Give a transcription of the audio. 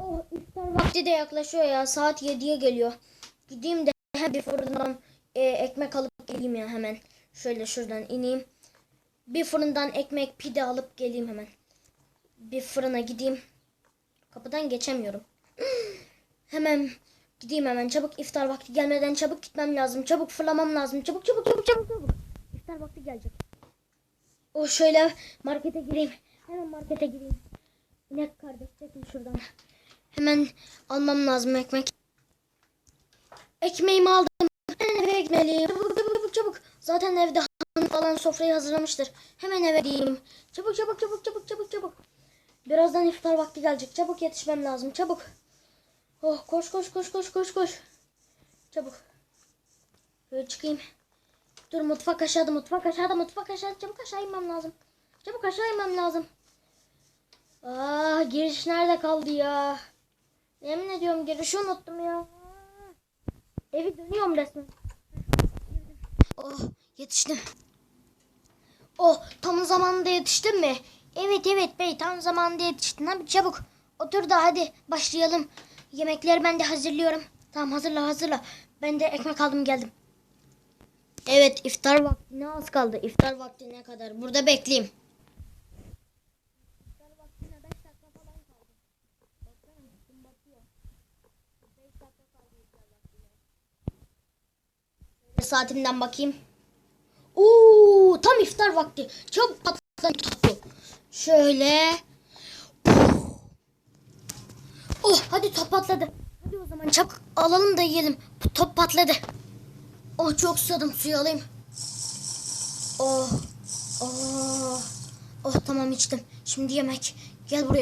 Oh iftar vakti de yaklaşıyor ya. Saat 7'ye geliyor. Gideyim de hem bir fırından e, ekmek alıp geleyim ya hemen. Şöyle şuradan ineyim. Bir fırından ekmek pide alıp geleyim hemen. Bir fırına gideyim. Kapıdan geçemiyorum. hemen gideyim hemen. Çabuk iftar vakti gelmeden çabuk gitmem lazım. Çabuk fırlamam lazım. Çabuk çabuk çabuk çabuk çabuk. İftar vakti gelecek. O şöyle markete gireyim. Hemen markete gireyim. İnek kardeş çekin şuradan. Hemen almam lazım ekmek. Ekmeğimi aldım. Hemen eve gitmeliyim. Çabuk çabuk çabuk. Zaten evde hanım falan sofrayı hazırlamıştır. Hemen eve gideyim. Çabuk çabuk çabuk çabuk çabuk çabuk. Birazdan iftar vakti gelecek. Çabuk yetişmem lazım. Çabuk. Oh koş koş koş koş koş koş. Çabuk. Böyle çıkayım. Dur mutfak aşağıda mutfak aşağıda mutfak aşağıda. Çabuk aşağı inmem lazım. Çabuk aşağı inmem lazım. Aa giriş nerede kaldı ya? Yemin ediyorum girişi unuttum ya. Evi dönüyorum resmen. Oh yetiştim. Oh tam zamanında yetiştim mi? Evet evet bey tam zamanında yetiştin. Hadi çabuk otur da hadi başlayalım. Yemekleri ben de hazırlıyorum. Tamam hazırla hazırla. Ben de ekmek aldım geldim. Evet iftar vaktine az kaldı. İftar vaktine kadar burada bekleyeyim. Saatimden bakayım. Oo, tam iftar vakti. Çok patladı tuttu. Şöyle. Oh, hadi top patladı. Hadi o zaman çabuk alalım da yiyelim. Top patladı. Oh, çok susadım. Suyu alayım. Oh, oh, oh tamam içtim. Şimdi yemek. Gel buraya.